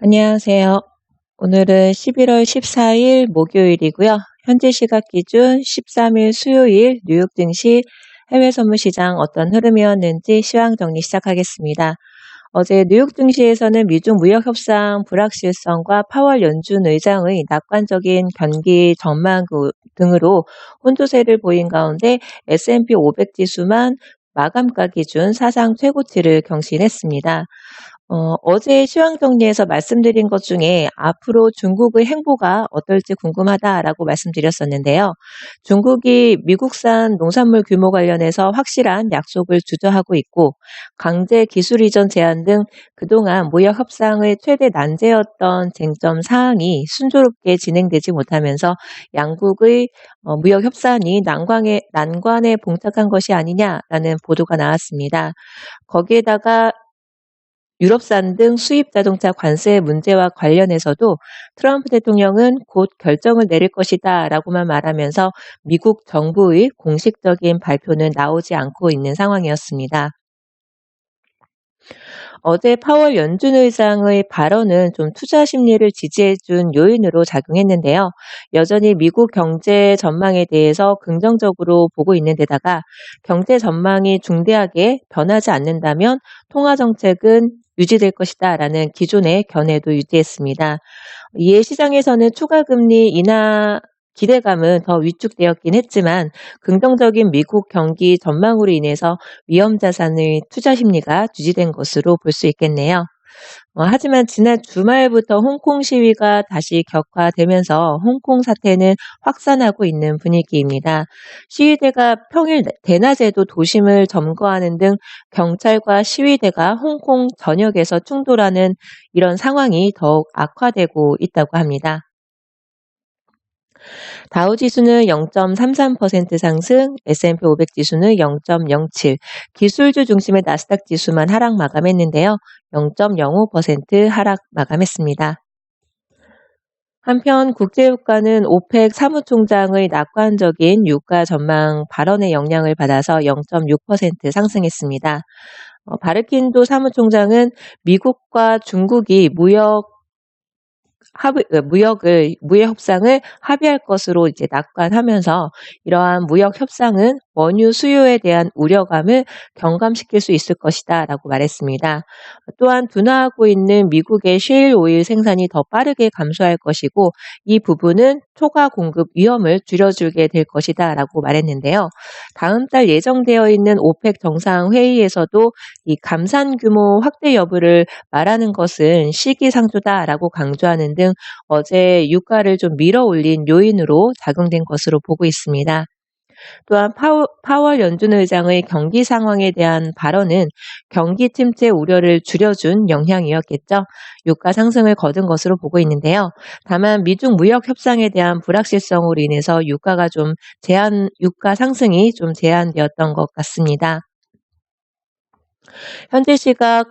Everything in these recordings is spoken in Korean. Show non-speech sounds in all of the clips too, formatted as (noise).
안녕하세요. 오늘은 11월 14일 목요일이고요. 현재 시각 기준 13일 수요일 뉴욕 증시 해외 선물 시장 어떤 흐름이었는지 시황 정리 시작하겠습니다. 어제 뉴욕 증시에서는 미중 무역 협상 불확실성과 파월 연준 의장의 낙관적인 경기 전망 등으로 혼조세를 보인 가운데 S&P 500 지수만 마감가 기준 사상 최고치를 경신했습니다. 어, 어제 시황 정리에서 말씀드린 것 중에 앞으로 중국의 행보가 어떨지 궁금하다라고 말씀드렸었는데요. 중국이 미국산 농산물 규모 관련해서 확실한 약속을 주저하고 있고 강제 기술 이전 제한 등 그동안 무역 협상의 최대 난제였던 쟁점 사항이 순조롭게 진행되지 못하면서 양국의 어, 무역 협상이 난관에, 난관에 봉착한 것이 아니냐라는 보도가 나왔습니다. 거기에다가 유럽산 등 수입 자동차 관세 문제와 관련해서도 트럼프 대통령은 곧 결정을 내릴 것이다 라고만 말하면서 미국 정부의 공식적인 발표는 나오지 않고 있는 상황이었습니다. 어제 파월 연준 의장의 발언은 좀 투자 심리를 지지해준 요인으로 작용했는데요. 여전히 미국 경제 전망에 대해서 긍정적으로 보고 있는 데다가 경제 전망이 중대하게 변하지 않는다면 통화 정책은 유지될 것이다 라는 기존의 견해도 유지했습니다. 이에 시장에서는 추가 금리 인하 기대감은 더 위축되었긴 했지만 긍정적인 미국 경기 전망으로 인해서 위험 자산의 투자 심리가 유지된 것으로 볼 수 있겠네요. 어, 하지만 지난 주말부터 홍콩 시위가 다시 격화되면서 홍콩 사태는 확산하고 있는 분위기입니다. 시위대가 평일 대낮에도 도심을 점거하는 등 경찰과 시위대가 홍콩 전역에서 충돌하는 이런 상황이 더욱 악화되고 있다고 합니다. 다우 지수는 0.33% 상승, S&P 500 지수는 0.07, 기술주 중심의 나스닥 지수만 하락 마감했는데요. 0.05% 하락 마감했습니다. 한편 국제유가는 오펙 사무총장의 낙관적인 유가 전망 발언의 영향을 받아서 0.6% 상승했습니다. 어, 바르킨도 사무총장은 미국과 중국이 무역 합의, 어, 무역을 무역 협상을 합의할 것으로 이제 낙관하면서 이러한 무역 협상은 원유 수요에 대한 우려감을 경감시킬 수 있을 것이다 라고 말했습니다. 또한 둔화하고 있는 미국의 셰일 오일 생산이 더 빠르게 감소할 것이고 이 부분은 초과 공급 위험을 줄여주게 될 것이다 라고 말했는데요. 다음 달 예정되어 있는 오펙 정상 회의에서도 이 감산 규모 확대 여부를 말하는 것은 시기상조다 라고 강조하는 등 어제 유가를 좀 밀어 올린 요인으로 작용된 것으로 보고 있습니다. 또한 파워, 파월 연준 의장의 경기 상황에 대한 발언은 경기 침체 우려를 줄여준 영향이었겠죠. 유가 상승을 거둔 것으로 보고 있는데요. 다만 미중 무역 협상에 대한 불확실성으로 인해서 유가가 좀 제한, 유가 상승이 좀 제한되었던 것 같습니다. 현재 시각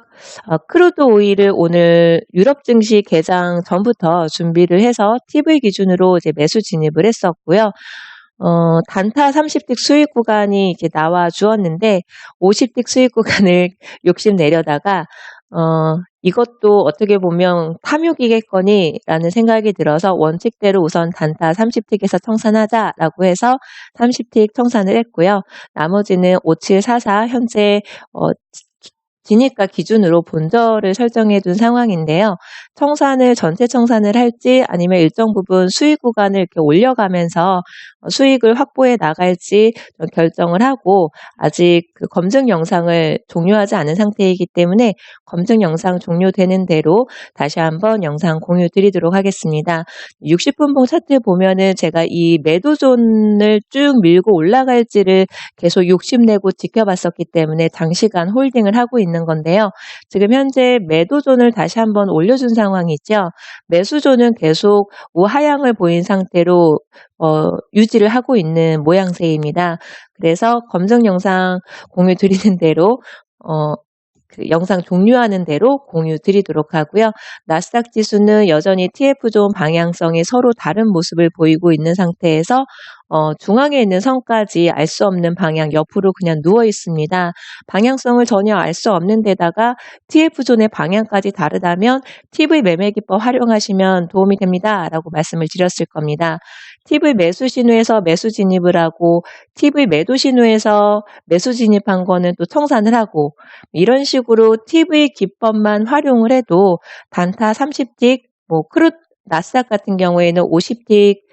어, 크루드 오일을 오늘 유럽 증시 개장 전부터 준비를 해서 TV 기준으로 이제 매수 진입을 했었고요. 어, 단타 30틱 수익 구간이 이제 나와 주었는데 50틱 수익 구간을 (laughs) 욕심 내려다가 어, 이것도 어떻게 보면 탐욕이겠거니라는 생각이 들어서 원칙대로 우선 단타 30틱에서 청산하자라고 해서 30틱 청산을 했고요. 나머지는 5744 현재 어, 진입가 기준으로 본절을 설정해 둔 상황인데요. 청산을 전체 청산을 할지 아니면 일정 부분 수익 구간을 이렇게 올려가면서 수익을 확보해 나갈지 결정을 하고 아직 그 검증 영상을 종료하지 않은 상태이기 때문에 검증 영상 종료되는 대로 다시 한번 영상 공유 드리도록 하겠습니다. 60분봉 차트 보면은 제가 이 매도존을 쭉 밀고 올라갈지를 계속 욕심내고 지켜봤었기 때문에 장시간 홀딩을 하고 있는 건데요. 지금 현재 매도존을 다시 한번 올려준 상황이죠. 매수존은 계속 우하향을 보인 상태로 어, 유지를 하고 있는 모양새입니다. 그래서 검증 영상 공유 드리는 (laughs) 대로 어, 그 영상 종료하는 대로 공유 드리도록 하고요. 나스닥 지수는 여전히 TF존 방향성이 서로 다른 모습을 보이고 있는 상태에서 어, 중앙에 있는 선까지 알 수 없는 방향 옆으로 그냥 누워 있습니다. 방향성을 전혀 알 수 없는 데다가 TF존의 방향까지 다르다면 TV 매매 기법 활용하시면 도움이 됩니다. 라고 말씀을 드렸을 겁니다. TV 매수 신호에서 매수 진입을 하고 TV 매도 신호에서 매수 진입한 거는 또 청산을 하고 이런 식으로 TV 기법만 활용을 해도 단타 30틱, 뭐 크루 나스닥 같은 경우에는 50틱 에서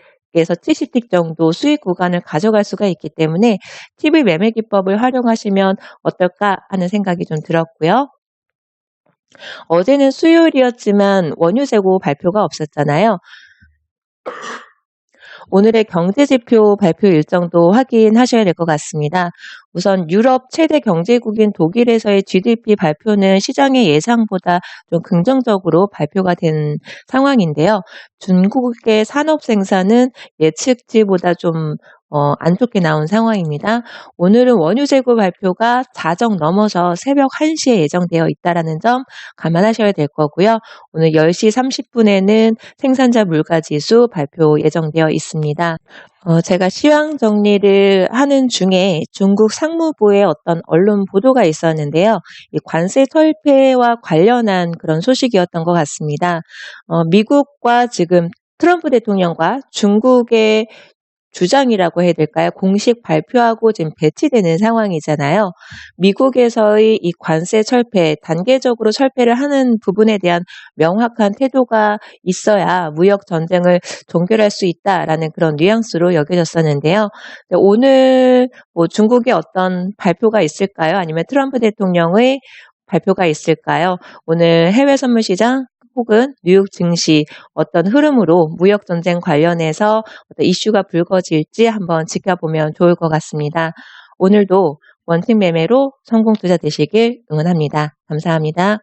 70틱 정도 수익 구간을 가져갈 수가 있기 때문에 TV 매매 기법을 활용하시면 어떨까 하는 생각이 좀 들었고요. 어제는 수요일이었지만 원유 재고 발표가 없었잖아요. 오늘의 경제 지표 발표 일정도 확인하셔야 될 것 같습니다. 우선 유럽 최대 경제국인 독일에서의 GDP 발표는 시장의 예상보다 좀 긍정적으로 발표가 된 상황인데요. 중국의 산업 생산은 예측치보다 좀 어, 안 좋게 나온 상황입니다. 오늘은 원유 재고 발표가 자정 넘어서 새벽 1시에 예정되어 있다는 점 감안하셔야 될 거고요. 오늘 10시 30분에는 생산자 물가 지수 발표 예정되어 있습니다. 어, 제가 시황 정리를 하는 중에 중국 상무부의 어떤 언론 보도가 있었는데요. 이 관세 철폐와 관련한 그런 소식이었던 것 같습니다. 어, 미국과 지금 트럼프 대통령과 중국의 주장이라고 해야 될까요? 공식 발표하고 지금 배치되는 상황이잖아요. 미국에서의 이 관세 철폐, 단계적으로 철폐를 하는 부분에 대한 명확한 태도가 있어야 무역 전쟁을 종결할 수 있다라는 그런 뉘앙스로 여겨졌었는데요. 오늘 뭐 중국의 어떤 발표가 있을까요? 아니면 트럼프 대통령의 발표가 있을까요? 오늘 해외 선물 시장 혹은 뉴욕 증시 어떤 흐름으로 무역 전쟁 관련해서 어떤 이슈가 불거질지 한번 지켜보면 좋을 것 같습니다. 오늘도 원팀 매매로 성공 투자 되시길 응원합니다. 감사합니다.